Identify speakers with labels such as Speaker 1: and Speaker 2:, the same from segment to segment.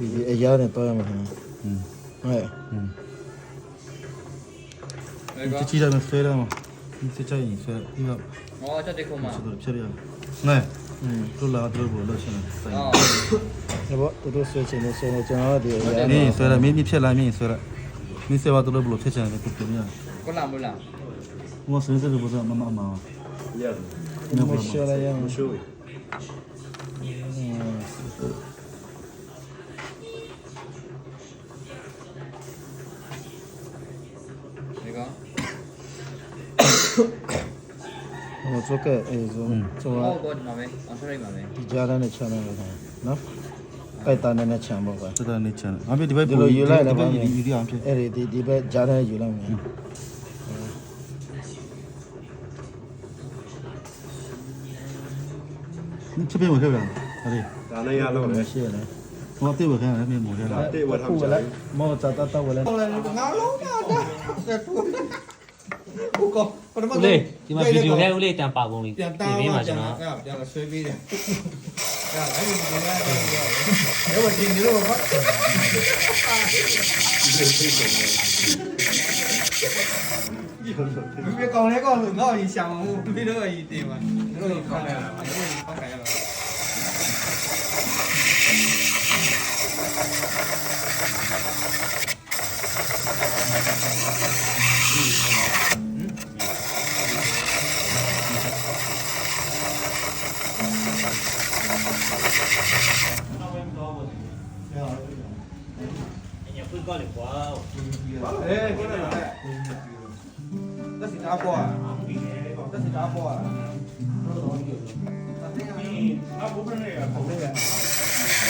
Speaker 1: ဒီအရာနဲ့ပတ်ရမှာခင်ဗျ။
Speaker 2: ဟ
Speaker 1: ုတ်
Speaker 3: ။ဒီ
Speaker 2: ချီတာမဆွဲရမှာဒီစချိုင်ဆွဲပြီးတော့
Speaker 3: အော်ချက်တစ်ခုမှဆို
Speaker 2: တော့ဖြတ်ရအောင်။နဲ။
Speaker 1: အင်း
Speaker 2: တို့လာတို့ကိုလို့ရှင်ဆိုင်။အော်။
Speaker 1: ဒါပေါ့တို့ဆွဲချင်လို့ဆွဲလို့ကျွန်တော်ဒီအရာနဲ့ဆွဲရမင်
Speaker 2: းဖြတ်လိုက်မင်းဆွဲရ။မင်းဆွဲပါတို့လို့ဘလို့ဖြတ်ချင်တယ်ကိုပြင်ရ။
Speaker 3: ကိုလာမလား။
Speaker 2: ဘောဆွဲစလို့ဘောမမမ။
Speaker 4: ရတယ်
Speaker 1: ။မဟုတ်ရှာရရမရှ
Speaker 4: ိဘူး။
Speaker 1: ဟိုစကဲအဲဆိုဆို 我
Speaker 3: 过去嘛没，我出来嘛没。 ဒ
Speaker 1: ီကြားတဲ့နဲ့ချမ်းတယ်ခင်ဗျာနော်
Speaker 3: ပိုက
Speaker 1: ်တာနဲ့နဲ့ချမ်းပေါ့ကွာ
Speaker 2: စတဲ့နေချင်အမေဒီဘက် ဒီလိုယူလိုက်လည်းပါ ဒီ မယ် ယူဒီအောင်ဖြစ်
Speaker 1: အဲ့ဒီဒီဒီဘက်ကြားတဲ့ယူလိုက်မယ်
Speaker 2: ဖြစ်ပြင်ဝင်ခဲ့ပြန်ဟုတ်တယ်
Speaker 4: ဒါနဲ့ရလို့လေ
Speaker 2: ရှိရတယ် ဟိုအတေဝခံရမြင်မို့ရလား
Speaker 4: တေဝထမ်းချင်
Speaker 1: မောတာတာတာဝလဲ ဦ
Speaker 3: းလေး ဒီမှာဗီဒီယိုထဲဦ
Speaker 5: းလေးတန်ပါကုန်လေးပြန်တားပေးမှာကျွန်တော်အ
Speaker 3: ဲ့ပြန်လာဆွဲပေးတယ်အဲ့အဲ့ဒီပြန်လာတယ်အဲ့ဝဒီနေလို့ဘာဒ
Speaker 4: ီ
Speaker 3: ပြကောင်လဲကောင်လို့ငါ့ကိုရှာမမှုပြီးတော့အရင်တင်ပါတို့ကိုဖောက်လိုက်
Speaker 6: အ
Speaker 3: ေးကိုယ်လည်းတက်စီတာပေါ်တက်စီတာပေါ်ညက်တယ်ခေါ်တယ်ပြန်
Speaker 7: ကောင်းလေးပြန်ကောင်းလေး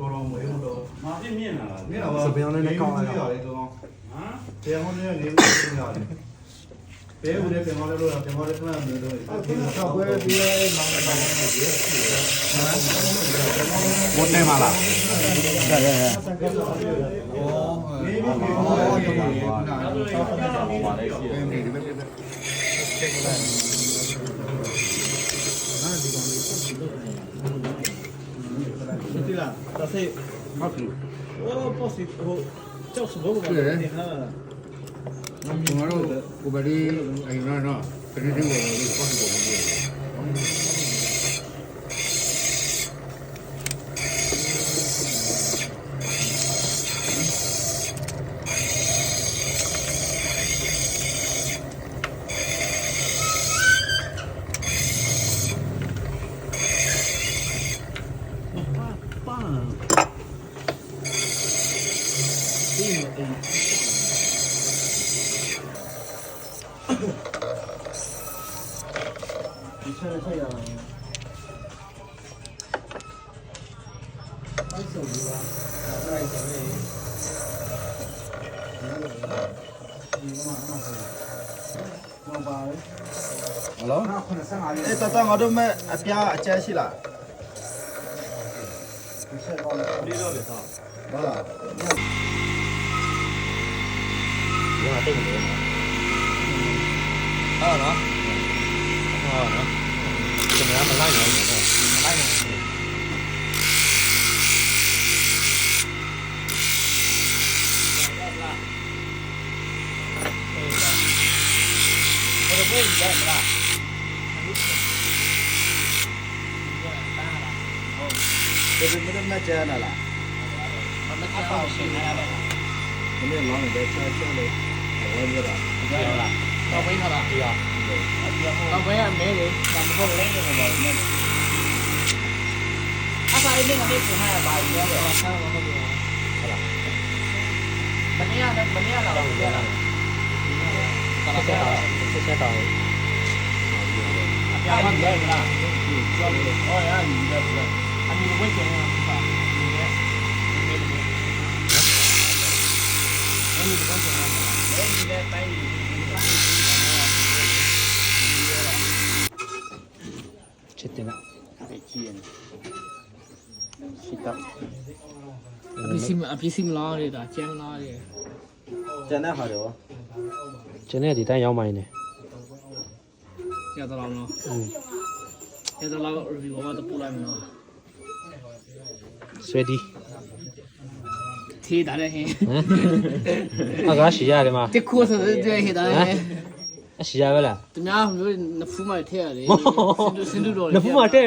Speaker 2: တော်တော်မွေးလို့
Speaker 7: မာပြင်းမြင်လာလားမ
Speaker 2: ြင်လာပါစပင်းလေးနဲ့ကောင်းလာတာဟမ်ပြန်ကောင်းလေးကနေလို့ရတယ်ဘဲဦးလေးပြန်ကောင်းလေးလို့ပြန်ကောင်းလေးပြန်လို့လို့ဒီတော့ဘယ်ဒီလေးမောင်းနေပါလဲဘုတ်
Speaker 7: တယ်မလားရရရ
Speaker 3: နေပြီပြီဒီလားတဆေးမဟ
Speaker 4: ုတ်ဘူးโอ้ပေါ့စီဟိုကျောက်စဘောကတ
Speaker 8: င်ဟာကျွန်တော်တို့ကိုဗရီ
Speaker 7: အိမ်တ
Speaker 8: ော့တော့ခရီးတင်ပေါ်လို့ပတ်ပေါ်လို့ပါ 你穿的啥？样？还手机吗？过来下面。你好。哎，大大，我都买表接去了。你那个啥？啊。 เรื่องอ
Speaker 5: ะไรที่นอื่นะเออเนาะเออเนาะจนแล้วมันไล่หน่อยหน่อยหน่ยม
Speaker 9: ันไล่หน่อย
Speaker 6: เราพูดเยอะไม่ได้
Speaker 10: จะเป็นไม่ได้แม่เจอน่ะล่ะ
Speaker 9: มันไม่เข้าเส้นอะไรเลย
Speaker 6: ม
Speaker 10: ันเรียกร้องอย่างเดียวเชื่อเลย
Speaker 7: 我也不知道。不
Speaker 5: 知道了。
Speaker 9: 老肥他了。
Speaker 5: 对呀。不
Speaker 9: 肥还没人，咱们后来
Speaker 6: 那个吧人。他啥的那个没损害吧？应该是吧？
Speaker 3: 看我后边。
Speaker 5: 好了。
Speaker 6: 门面的门面了，老肥了。谢谢导，
Speaker 5: 谢谢导。
Speaker 9: 俺女的是吧？嗯，
Speaker 11: 主要是，哦，
Speaker 4: 俺女的是，
Speaker 9: 俺女的危险啊。
Speaker 5: 这天，白
Speaker 6: 天，去
Speaker 10: 打。啊，
Speaker 5: 比十，
Speaker 11: 啊比十米的，打，将近
Speaker 10: 的。那块的哦，
Speaker 5: 在那地摊要买呢。
Speaker 11: 要到哪吗？
Speaker 5: 嗯，
Speaker 11: 要到哪个二皮娃补来没呢？
Speaker 5: 谁？
Speaker 11: ဆွဲဒီသေးတာတဲ့ဟင်းဟမ
Speaker 5: ်
Speaker 11: အ
Speaker 5: ကားရှိရတယ်မှာတ
Speaker 11: ခိုးဆိုတဲ့ဟဲ့တာတဲ့
Speaker 5: အရှိရပဲလား
Speaker 11: သူများမျိုးနဖူးမထည့်ရတယ်စင်တူတော်နဖူးမ
Speaker 5: တဲ့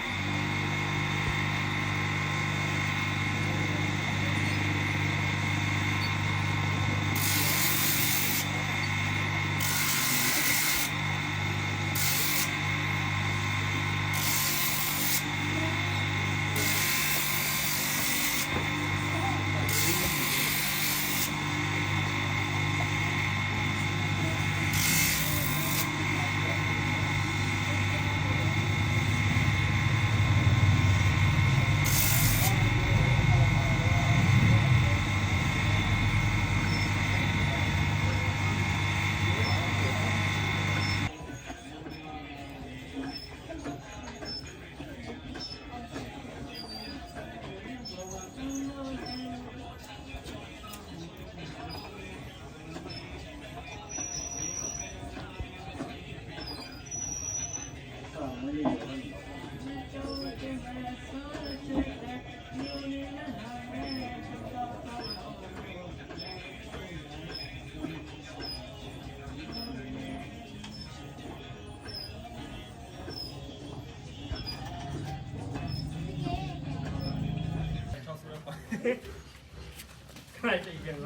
Speaker 6: 看这一边，我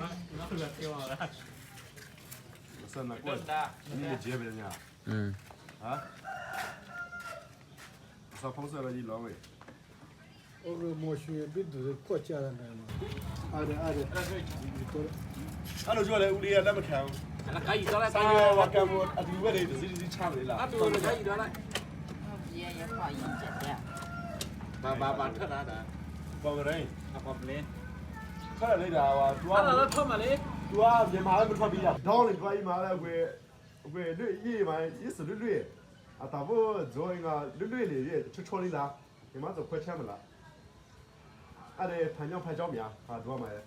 Speaker 6: 我挺好的。
Speaker 4: 三过
Speaker 6: 哥，你
Speaker 4: 接别人家？嗯。啊？啥方式了？你老外？
Speaker 12: 我个毛血比都是国家的那嘛。啊的啊的。
Speaker 4: 俺都叫来屋里，俺没看。
Speaker 9: 那可以的了，三月我
Speaker 4: 干部，俺就为了就是就抢来了。俺
Speaker 9: 都可以的了。
Speaker 6: 爷爷放一斤的。
Speaker 4: 把把把，扯
Speaker 6: 哪的？
Speaker 4: 放个人。
Speaker 6: 炒不来，
Speaker 4: 炒来点啊！我做啊，一麻子不炒别的。炒了做一麻子贵贵六一万，一十六六。啊，大不做那个六六的，就炒点子，一麻子快钱没了。俺得盘江盘江米啊，啊，做啥子？